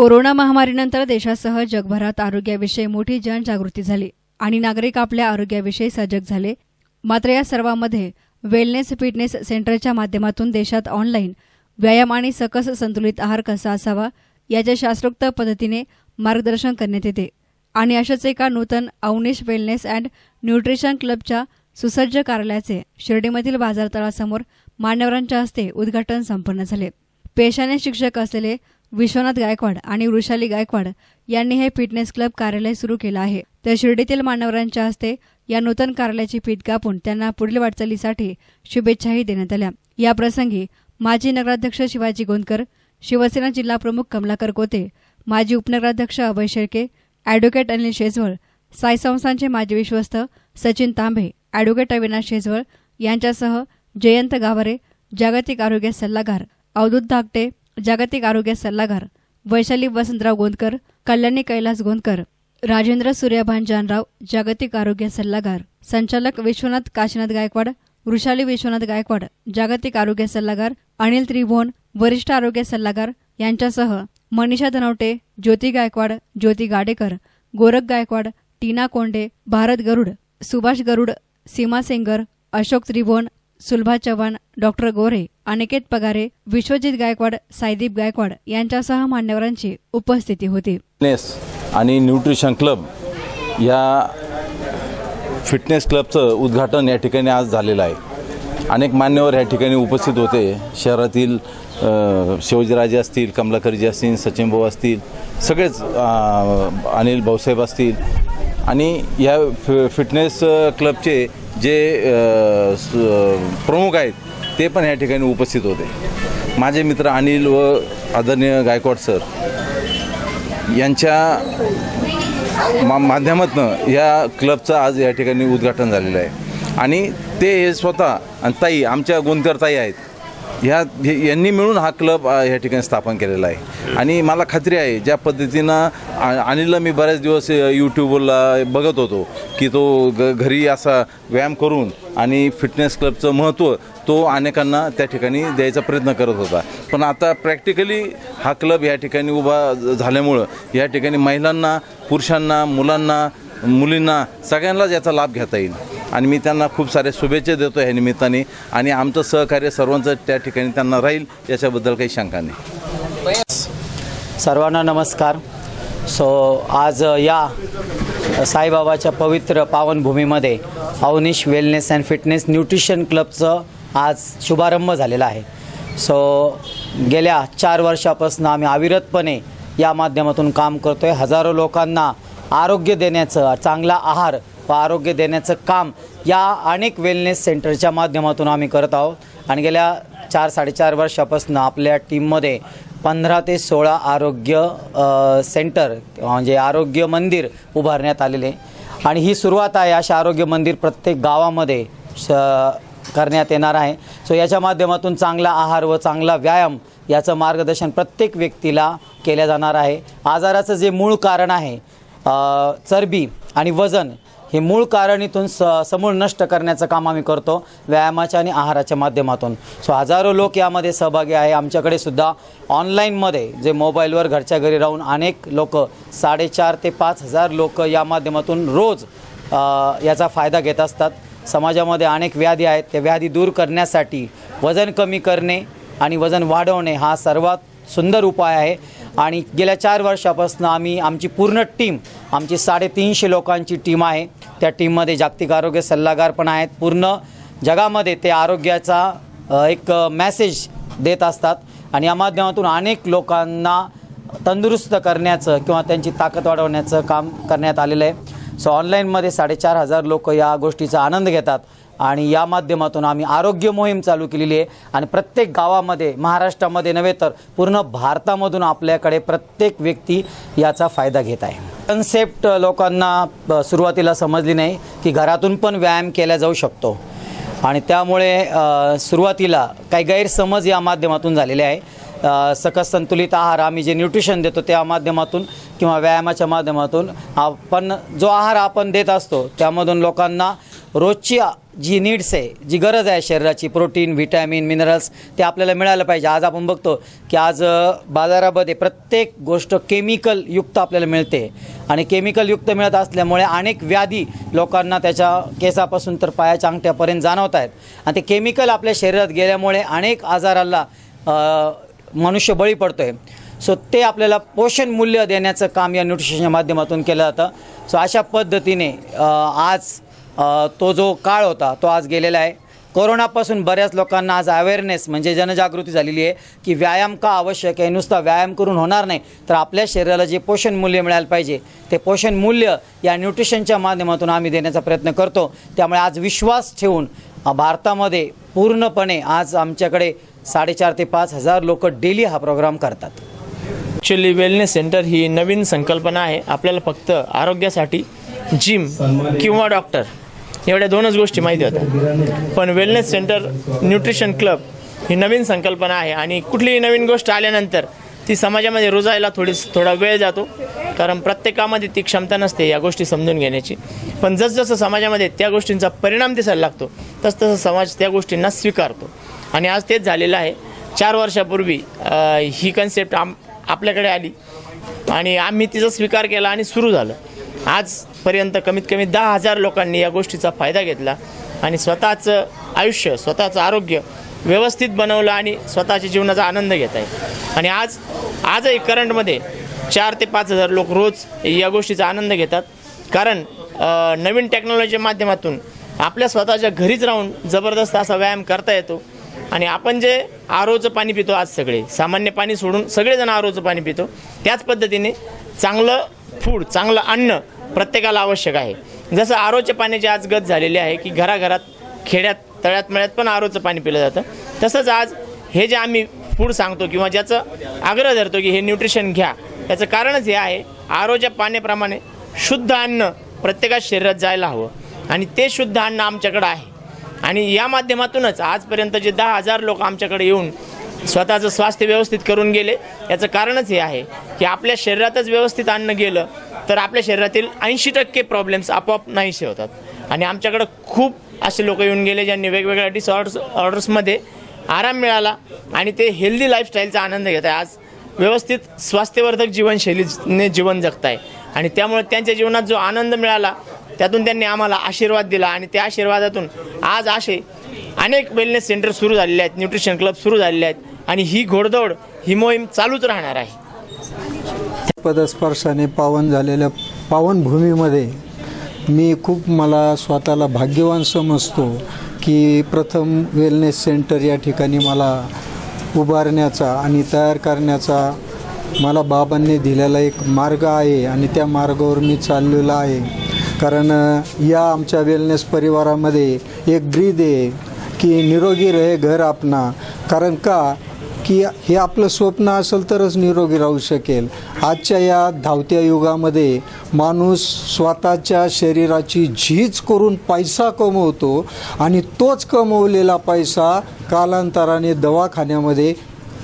Corona महामारीनंतर देशासह जगभरात आरोग्याविषयी मोठी जनजागृती झाली आणि नागरिक आपल्या आरोग्याविषयी सजग झाले. मात्र या सर्वांमध्ये वेलनेस फिटनेस सेंटरच्या माध्यमातून देशात ऑनलाईन व्यायाम आणि सकस संतुलित आहार कसा असावा याच्या शास्त्रोक्त पद्धतीने मार्गदर्शन करण्यात येते. आणि अशाच एका नूतन अवनिश वेलनेस अँड न्यूट्रिशन क्लबच्या सुसज्ज कार्यालयाचे शिर्डीमधील बाजारतळासमोर मान्यवरांच्या हस्ते उद्घाटन संपन्न झाले. पेशाने शिक्षक असलेले विश्वनाथ गायकवाड आणि वृषाली गायकवाड यांनी हे फिटनेस क्लब कार्यालय सुरू केलं आहे. तर शिर्डीतील मान्यवरांच्या हस्ते या नूतन कार्यालयाची पीठ कापून त्यांना पुढील वाटचालीसाठी शुभेच्छाही देण्यात आल्या. याप्रसंगी माजी नगराध्यक्ष शिवाजी गोंदकर शिवसेना जिल्हाप्रमुख कमलाकर कोते माजी उपनगराध्यक्ष अभय शेळके अॅडव्होकेट अनिल शेजवळ साई संस्थांचे माजी विश्वस्त सचिन तांबे अॅडव्होकेट अविनाश शेजवळ यांच्यासह जयंत गावरे जागतिक आरोग्य सल्लागार अवधूत धाकटे जागतिक आरोग्य सल्लागार वैशाली वसंतराव गोंदकर कल्याणी कैलास गोंदकर राजेंद्र सूर्यभान जानराव जागतिक आरोग्य सल्लागार संचालक विश्वनाथ काशीनाथ गायकवाड वृषाली विश्वनाथ गायकवाड जागतिक आरोग्य सल्लागार अनिल त्रिभुवन वरिष्ठ आरोग्य सल्लागार यांच्यासह मनीषा धनवटे ज्योती गायकवाड ज्योती गाडेकर गोरख गायकवाड टीना कोंडे भारत गरुड सुभाष गरुड सीमा सेंगर अशोक त्रिभुवन सुलभा चव्हाण डॉक्टर गोरे. अनिकेत पगारे विश्वजित गायकवाड साईदीप गायकवाड यांच्यासह मान्यवरांची उपस्थिती होती. फिटनेस आणि न्यूट्रिशन क्लब या फिटनेस क्लबचं उद्घाटन या ठिकाणी आज झालेलं आहे. अनेक मान्यवर या ठिकाणी उपस्थित होते. शहरातील शिवाजीराजे असतील कमलाकरजी असतील सचिन भाऊ असतील सगळेच अनिल भाऊसाहेब असतील. आणि या फि फिटनेस क्लबचे जे प्रमुख आहेत ते पण या ठिकाणी उपस्थित होते. माझे मित्र अनिल व आदरणीय गायकवाड सर यांच्या मा माध्यमातून या क्लबचं आज या ठिकाणी उद्घाटन झालेलं आहे. आणि ते हे स्वतः आणि ताई आमच्या गोंदकर ताई आहेत. ह्या हे- यांनी मिळून हा क्लब या ठिकाणी स्थापन केलेला आहे. आणि मला खात्री आहे ज्या पद्धतीनं आ- अनिलला मी बऱ्याच दिवस यूट्यूबवरला यूट्यूबला बघत होतो की तो घरी असा व्यायाम करून आणि फिटनेस क्लबचं महत्त्व तो अनेकांना त्या ठिकाणी द्यायचा प्रयत्न करत होता. पण आता प्रॅक्टिकली हा क्लब या ठिकाणी उभा झाल्यामुळं या ठिकाणी महिलांना पुरुषांना मुलांना मुलींना सगळ्यांनाच याचा लाभ घेता येईल. आणि मी त्यांना खूप सारे शुभेच्छा देतो ह्या निमित्ताने आणि आमचं सहकार्य सर्वांचं त्या ठिकाणी त्यांना राहील याच्याबद्दल काही शंका नाही. सर्वांना नमस्कार. सो आज या साईबाबाच्या पवित्र पावनभूमीमध्ये Avnish wellness and fitness nutrition क्लबचं आज शुभारंभ झालेला आहे. सो गेल्या चार वर्षापासून आम्ही अविरतपणे या माध्यमातून काम करतो आहे हजारो लोकांना आरोग्य देण्याचं चांगला आहार व आरोग्य देण्याचं काम या अनेक वेलनेस सेंटरच्या माध्यमातून आम्ही करत आहोत. आणि गेल्या चार साडेचार वर्षापासून आपल्या टीममध्ये पंधरा ते सोळा आरोग्य सेंटर म्हणजे आरोग्य मंदिर उभारण्यात आलेले. आणि ही सुरुवात आहे अशा आरोग्य मंदिर प्रत्येक गावामध्ये श करण्यात येणार आहे. सो याच्या माध्यमातून चांगला आहार व चांगला व्यायाम याचं मार्गदर्शन प्रत्येक व्यक्तीला केलं जाणार आहे. आजाराचं जे मूळ कारण आहे चरबी आणि वजन हे मूळ कारण इथून स समूळ नष्ट करण्याचं काम आम्ही करतो व्यायामाच्या आणि आहाराच्या माध्यमातून. सो हजारो लोक यामध्ये सहभागी आहे. आमच्याकडे सुद्धा ऑनलाईनमध्ये जे मोबाईलवर घरच्या घरी राहून अनेक लोक साडेचार ते पाच हजार लोक या माध्यमातून रोज याचा फायदा घेत असतात. समाजामध्ये अनेक व्याधी आहेत. त्या व्याधी दूर करण्यासाठी वजन कमी करणे आणि वजन वाढवणे हा सर्वात सुंदर उपाय आहे. आणि गेल्या चार वर्षापासून आम्ही आमची पूर्ण टीम आमची साडेतीनशे लोकांची टीम आहे. त्या टीममध्ये जागतिक आरोग्य सल्लागार पण आहेत. पूर्ण जगामध्ये ते आरोग्याचा एक मॅसेज देत असतात. आणि या माध्यमातून अनेक लोकांना तंदुरुस्त करण्याचं किंवा त्यांची ताकद वाढवण्याचं काम करण्यात आलेलं आहे. सो ऑनलाईनमध्ये साडेचार हजार लोक या गोष्टीचा आनंद घेतात आणि या माध्यमातून आम्ही आरोग्य मोहीम चालू केलेली आहे. आणि प्रत्येक गावामध्ये महाराष्ट्रामध्ये नव्हे तर पूर्ण भारतामधून आपल्याकडे प्रत्येक व्यक्ती याचा फायदा घेत आहे. कन्सेप्ट लोकांना सुरुवातीला समजली नाही की घरातून पण व्यायाम केला जाऊ शकतो. आणि त्यामुळे सुरुवातीला काही गैरसमज या माध्यमातून झालेले आहे. सकस संतुलित आहार आम्ही जे न्यूट्रिशन देतो त्या माध्यमातून किंवा व्यायामाच्या माध्यमातून आपण जो आहार आपण देत असतो त्यामधून लोकांना रोजची जी नीड्स आहे जी गरज आहे शरीराची प्रोटीन व्हिटॅमिन मिनरल्स ते आपल्याला मिळालं पाहिजे. आज आपण बघतो की आज बाजारामध्ये प्रत्येक गोष्ट केमिकलयुक्त आपल्याला मिळते. आणि केमिकलयुक्त मिळत असल्यामुळे अनेक व्याधी लोकांना त्याच्या केसापासून तर पायाच्या अंगठ्यापर्यंत जाणवत आहेत आणि ते केमिकल आपल्या शरीरात गेल्यामुळे अनेक आजाराला मनुष्य बळी पडतो आहे सो ते आपल्याला पोषण मूल्य देण्याचं काम या न्यूट्रिशनच्या माध्यमातून केलं जातं. सो अशा पद्धतीने आज तो जो काळ होता तो आज गेलेला आहे. कोरोनापासून बऱ्याच लोकांना आज अवेअरनेस म्हणजे जनजागृती झालेली आहे की व्यायाम का आवश्यक आहे? नुसता व्यायाम करून होणार नाही तर आपल्या शरीराला जे पोषण मूल्य मिळायला पाहिजे ते पोषण मूल्य या न्यूट्रिशनच्या माध्यमातून आम्ही देण्याचा प्रयत्न करतो. त्यामुळे आज विश्वास ठेवून भारतामध्ये पूर्णपणे आज आमच्याकडे साडेचार ते पाच हजार लोक डेली हा प्रोग्राम करतात. ॲक्च्युली वेलनेस सेंटर ही नवीन संकल्पना आहे. आपल्याला फक्त आरोग्यासाठी जिम किंवा डॉक्टर एवढ्या दोनच गोष्टी माहिती होत्या पण वेलनेस सेंटर न्यूट्रिशन क्लब ही नवीन संकल्पना आहे. आणि कुठलीही नवीन गोष्ट आल्यानंतर ती समाजामध्ये रुजायला थोडी थोडा वेळ जातो. कारण प्रत्येकामध्ये ती क्षमता नसते या गोष्टी समजून घेण्याची. पण जसजसं समाजामध्ये त्या गोष्टींचा परिणाम दिसायला लागतो तसतसं समाज त्या गोष्टींना स्वीकारतो. आणि आज तेच झालेलं आहे. चार वर्षापूर्वी ही कन्सेप्ट आम आपल्याकडे आली. आणि आम्ही तिचा स्वीकार केला आणि सुरू झालं. आजपर्यंत कमीत कमी दहा हजार लोकांनी या गोष्टीचा फायदा घेतला आणि स्वतःचं आयुष्य स्वतःचं आरोग्य व्यवस्थित बनवलं आणि स्वतःच्या जीवनाचा आनंद घेत आहे. आणि आज आजही करंटमध्ये चार ते पाच हजार लोक रोज या गोष्टीचा आनंद घेतात. कारण नवीन टेक्नॉलॉजीच्या माध्यमातून आपल्या स्वतःच्या घरीच राहून जबरदस्त असा व्यायाम करता येतो. आणि आपण जे आरोचं पाणी पितो आज सगळे सामान्य पाणी सोडून सगळेजण आरोचं पाणी पितो त्याच पद्धतीने चांगलं फूड चांगलं अन्न प्रत्येकाला आवश्यक आहे. जसं आरोच्या पाण्याची आज गत झालेली आहे की घराघरात खेड्यात तळ्यात मळ्यात पण आरोचं पाणी पिलं जातं. तसंच आज हे जे आम्ही फूड सांगतो किंवा ज्याचं आग्रह धरतो की हे न्यूट्रिशन घ्या त्याचं कारणच हे आहे आरोच्या पाण्याप्रमाणे शुद्ध अन्न प्रत्येकाच्या शरीरात जायला हवं. आणि ते शुद्ध अन्न आमच्याकडं आहे. आणि या माध्यमातूनच आजपर्यंत जे दहा हजार लोक आमच्याकडे येऊन स्वतःचं स्वास्थ्य व्यवस्थित करून गेले याचं कारणच हे आहे की आपल्या शरीरातच व्यवस्थित अन्न गेलं तर आपल्या शरीरातील ऐंशी टक्के प्रॉब्लेम्स आपोआप नाहीसे होतात. आणि आमच्याकडं खूप असे लोक येऊन गेले ज्यांनी वेगवेगळ्या डिसऑर्डर्स ऑर्डर्समध्ये आराम मिळाला आणि ते हेल्दी लाईफस्टाईलचा आनंद घेत आहे. आज व्यवस्थित स्वास्थ्यवर्धक जीवनशैलीने जीवन जगत आहे आणि त्यामुळे त्यांच्या जीवनात जो आनंद मिळाला त्यातून त्यांनी आम्हाला आशीर्वाद दिला आणि त्या आशीर्वादातून आज असे अनेक वेलनेस सेंटर सुरू झालेले आहेत न्यूट्रिशन क्लब सुरू झालेले आहेत आणि ही घोडदौड ही मोहीम चालूच राहणार आहे. पदस्पर्शाने पावन झालेल्या पावनभूमीमध्ये मी खूप मला स्वतःला भाग्यवान समजतो की प्रथम वेलनेस सेंटर या ठिकाणी मला उभारण्याचा आणि तयार करण्याचा मला बाबांनी दिलेला एक मार्ग आहे आणि त्या मार्गावर मी चाललेलो आहे. कारण या आमच्या वेलनेस परिवारामध्ये एक ब्रीद आहे की निरोगी रहे घर आपणा कारण का? की हे आपलं स्वप्न असेल तरच निरोगी राहू शकेल. आजच्या या धावत्या युगामध्ये माणूस स्वतःच्या शरीराची झीज करून पैसा कमवतो आणि तोच कमवलेला पैसा कालांतराने दवाखान्यामध्ये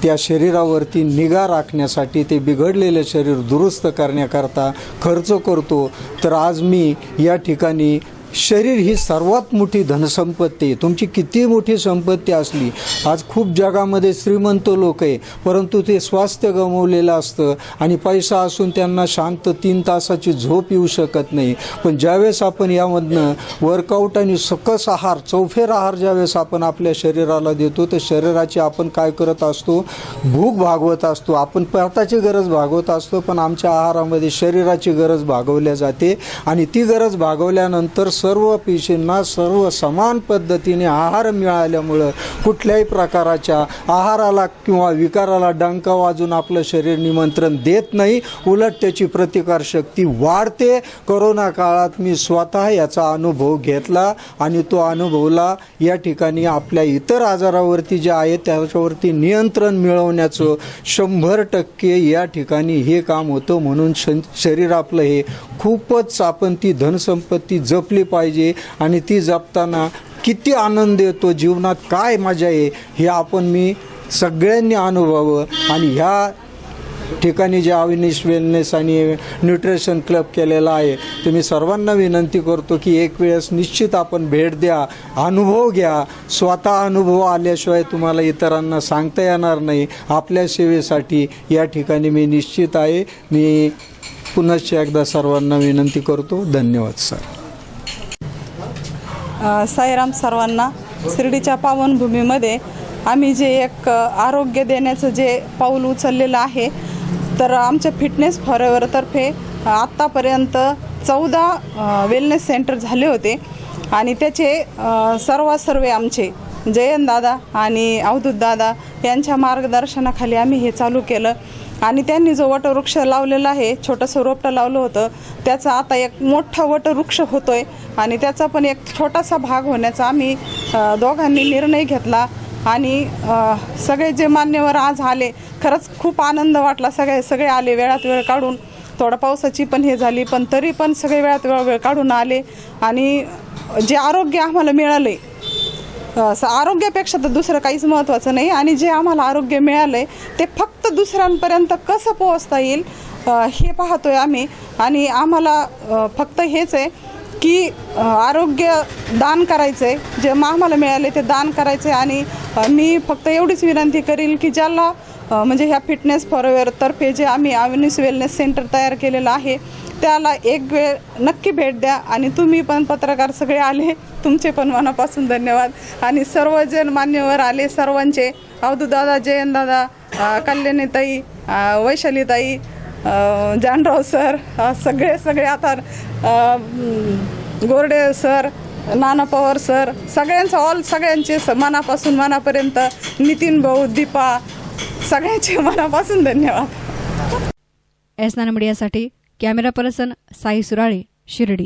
त्या शरीरावरती निगा राखण्यासाठी ते बिघडलेलं शरीर दुरुस्त करण्याकरता खर्च करतो. तर आज मी या ठिकाणी शरीर ही सर्वात मोठी धनसंपत्ती आहे. तुमची किती मोठी संपत्ती असली आज खूप जगामध्ये श्रीमंत लोक आहे परंतु ते स्वास्थ्य गमवलेलं असतं आणि पैसा असून त्यांना शांत तीन तासाची झोप येऊ शकत नाही. पण ज्यावेळेस आपण यामधनं वर्कआउट आणि सकस आहार चौफेर आहार ज्यावेळेस आपण आपल्या शरीराला देतो तर शरीराची आपण काय करत असतो? भूक भागवत असतो. आपण पाताची गरज भागवत असतो पण आमच्या आहारामध्ये शरीराची गरज भागवल्या जाते आणि ती गरज भागवल्यानंतर सर्व पेशींना सर्व समान पद्धतीने आहार मिळाल्यामुळं कुठल्याही प्रकाराच्या आहाराला किंवा विकाराला डंका वाजून आपलं शरीर निमंत्रण देत नाही. उलट त्याची प्रतिकारशक्ती वाढते. करोना काळात मी स्वतः याचा अनुभव घेतला आणि तो अनुभवला या ठिकाणी आपल्या इतर आजारावरती जे आहे त्याच्यावरती नियंत्रण मिळवण्याचं शंभर टक्के या ठिकाणी हे काम होतं म्हणून शरीर आपलं हे खूपच आपण ती धनसंपत्ती जपली पाहिजे आणि ती जपताना किती आनंद येतो जीवनात काय मजा आहे हे आपण मी सगळ्यांनी अनुभवावं. आणि ह्या ठिकाणी जे अविनिश वेलनेस आणि न्यूट्रिशन क्लब केलेला आहे तर मी सर्वांना विनंती करतो की एक वेळेस निश्चित आपण भेट द्या अनुभव घ्या. स्वतः अनुभव आल्याशिवाय तुम्हाला इतरांना सांगता येणार नाही. आपल्या सेवेसाठी या ठिकाणी मी निश्चित आहे. मी पुनश्च एकदा सर्वांना विनंती करतो. धन्यवाद सर. साईराम सर्वांना शिर्डीच्या पावनभूमीमध्ये आम्ही जे एक आरोग्य देण्याचं जे पाऊल उचललेलं आहे तर आमच्या फिटनेस फॉरेवरतर्फे आत्तापर्यंत चौदा वेलनेस सेंटर झाले होते. आणि त्याचे सर्वासर्वे आमचे जयंत दादा आणि अवधूत दादा यांच्या मार्गदर्शनाखाली आम्ही हे चालू केलं. आणि त्यांनी जो वटवृक्ष लावलेला आहे छोटंसं रोपटं लावलं होतं त्याचा आता एक मोठा वटवृक्ष होतोय आणि त्याचा पण एक छोटासा भाग होण्याचा आम्ही दोघांनी निर्णय घेतला आणि सगळे जे मान्यवर आज आले खरंच खूप आनंद वाटला सगळे सगळे आले वेळात वेळ काढून. थोडा पावसाची पण हे झाली पण तरी पण सगळे वेळात वेळ वेळ काढून आले आणि जे आरोग्य आम्हाला मिळाले असं आरोग्यापेक्षा तर दुसरं काहीच महत्त्वाचं नाही. आणि जे आम्हाला आरोग्य मिळालं आहे ते फक्त दुसऱ्यांपर्यंत कसं पोहोचता येईल हे पाहतोय आम्ही. आणि आम्हाला फक्त हेच आहे की आरोग्य दान करायचं आहे जे आम्हाला मिळाले ते दान करायचं आहे आणि मी फक्त एवढीच विनंती करील की ज्याला म्हणजे ह्या फिटनेस फॉरवेअरतर्फे जे आम्ही अवेनिस वेलनेस सेंटर तयार केलेलं आहे त्याला एक वेळ नक्की भेट द्या आणि तुम्ही पण पत्रकार सगळे आले. तुमचे पण मनापासून धन्यवाद. आणि सर्वजण मान्यवर आले सर्वांचे. अवधूदादा जयंतदादा कल्याणीताई वैशालीताई जानराव सर सगळे सगळे आता गोरडे सर नाना पवार सर सगळ्यांचं ऑल सगळ्यांचे स- मनापासून मनापर्यंत नितीन भाऊ दीपा सगळ्याचे मनापासून धन्यवाद. एस नानमडियासाठी कॅमेरा पर्सन साई सुराळे शिर्डी.